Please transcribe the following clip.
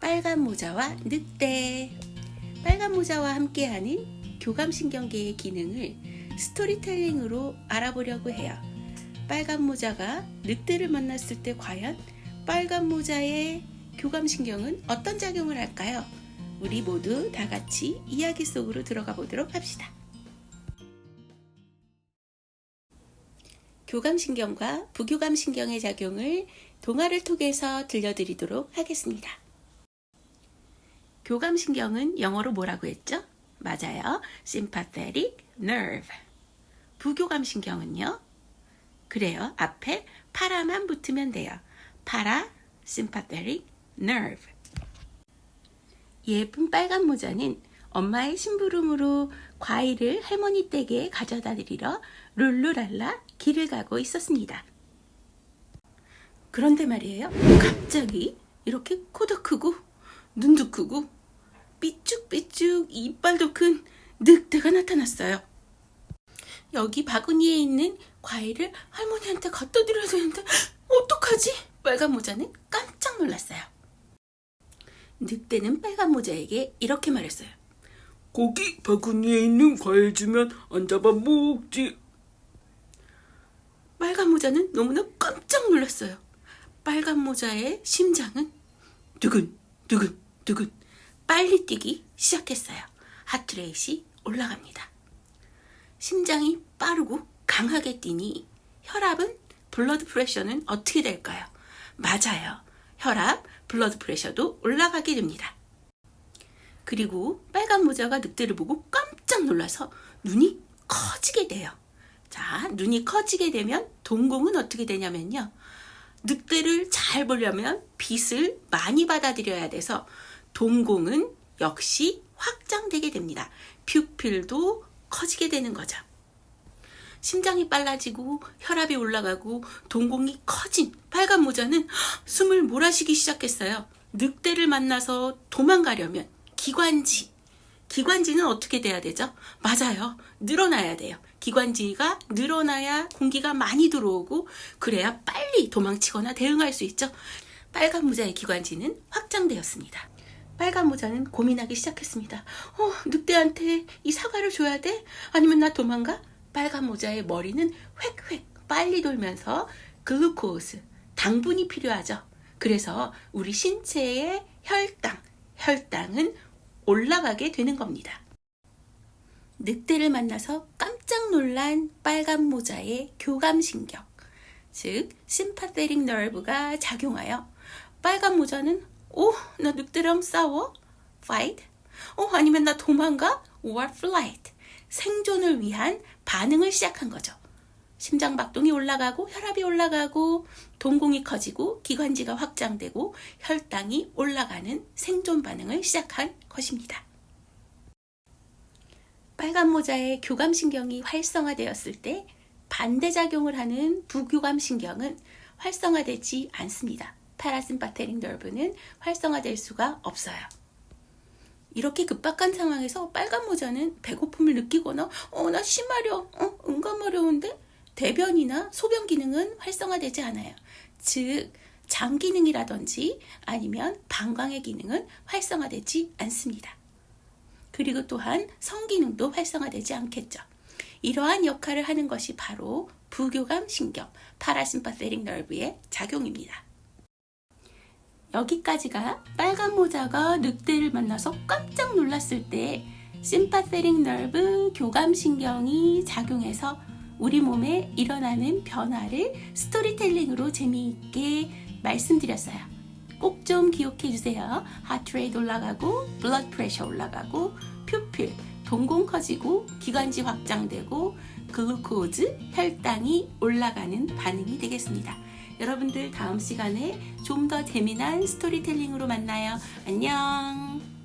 빨간 모자와 늑대. 빨간 모자와 함께하는 교감신경계의 기능을 스토리텔링으로 알아보려고 해요. 빨간 모자가 늑대를 만났을 때 과연 빨간 모자의 교감신경은 어떤 작용을 할까요? 우리 모두 다 같이 이야기 속으로 들어가 보도록 합시다. 교감신경과 부교감신경의 작용을 동화를 통해서 들려드리도록 하겠습니다. 교감신경은 영어로 뭐라고 했죠? 맞아요. sympathetic nerve. 부교감신경은요? 그래요. 앞에 파라만 붙으면 돼요. 파라 sympathetic nerve. 예쁜 빨간 모자는 엄마의 심부름으로 과일을 할머니 댁에 가져다 드리러 룰루랄라 길을 가고 있었습니다. 그런데 말이에요. 갑자기 이렇게 코도 크고 눈도 크고 삐쭉삐쭉 이빨도 큰 늑대가 나타났어요. 여기 바구니에 있는 과일을 할머니한테 갖다 드려야 되는데 어떡하지? 빨간 모자는 깜짝 놀랐어요. 늑대는 빨간 모자에게 이렇게 말했어요. 거기 바구니에 있는 과일 주면 안 잡아먹지. 빨간 모자는 너무나 깜짝 놀랐어요. 빨간 모자의 심장은 두근 두근 두근 빨리 뛰기 시작했어요. 하트레이시 올라갑니다. 심장이 빠르고 강하게 뛰니 혈압은 블러드 프레셔는 어떻게 될까요? 맞아요. 혈압, 블러드 프레셔도 올라가게 됩니다. 그리고 빨간 모자가 늑대를 보고 깜짝 놀라서 눈이 커지게 돼요. 자, 눈이 커지게 되면 동공은 어떻게 되냐면요. 늑대를 잘 보려면 빛을 많이 받아들여야 돼서 동공은 역시 확장되게 됩니다. 퓨필도 커지게 되는 거죠. 심장이 빨라지고 혈압이 올라가고 동공이 커진 빨간 모자는 숨을 몰아쉬기 시작했어요. 늑대를 만나서 도망가려면 기관지. 기관지는 어떻게 돼야 되죠? 맞아요. 늘어나야 돼요. 기관지가 늘어나야 공기가 많이 들어오고 그래야 빨리 도망치거나 대응할 수 있죠. 빨간 모자의 기관지는 확장되었습니다. 빨간 모자는 고민하기 시작했습니다. 어, 늑대한테 이 사과를 줘야 돼? 아니면 나 도망가? 빨간 모자의 머리는 획획 빨리 돌면서 글루코스, 당분이 필요하죠. 그래서 우리 신체의 혈당, 혈당은 올라가게 되는 겁니다. 늑대를 만나서 깜짝 놀란 빨간 모자의 교감신경, 즉 심파테릭 너브가 작용하여 빨간 모자는 오, 나 늑대랑 싸워? fight? 어, 아니면 나 도망가? or flight? 생존을 위한 반응을 시작한 거죠. 심장 박동이 올라가고 혈압이 올라가고 동공이 커지고 기관지가 확장되고 혈당이 올라가는 생존 반응을 시작한 것입니다. 빨간 모자의 교감신경이 활성화되었을 때 반대작용을 하는 부교감신경은 활성화되지 않습니다. 파라심파테릭 너브는 활성화될 수가 없어요. 이렇게 급박한 상황에서 빨간 모자는 배고픔을 느끼거나 어 나 심하려 어 응감어려운데 대변이나 소변 기능은 활성화되지 않아요. 즉, 장 기능이라든지 아니면 방광의 기능은 활성화되지 않습니다. 그리고 또한 성 기능도 활성화되지 않겠죠. 이러한 역할을 하는 것이 바로 부교감 신경, 파라심파세릭 너브의 작용입니다. 여기까지가 빨간 모자가 늑대를 만나서 깜짝 놀랐을 때 심파세릭 너브 교감 신경이 작용해서 우리 몸에 일어나는 변화를 스토리텔링으로 재미있게 말씀드렸어요. 꼭 좀 기억해 주세요. 하트레이트 올라가고, 블러드 프레셔 올라가고, 퓨필, 동공 커지고, 기관지 확장되고, 글루코즈, 혈당이 올라가는 반응이 되겠습니다. 여러분들 다음 시간에 좀 더 재미난 스토리텔링으로 만나요. 안녕!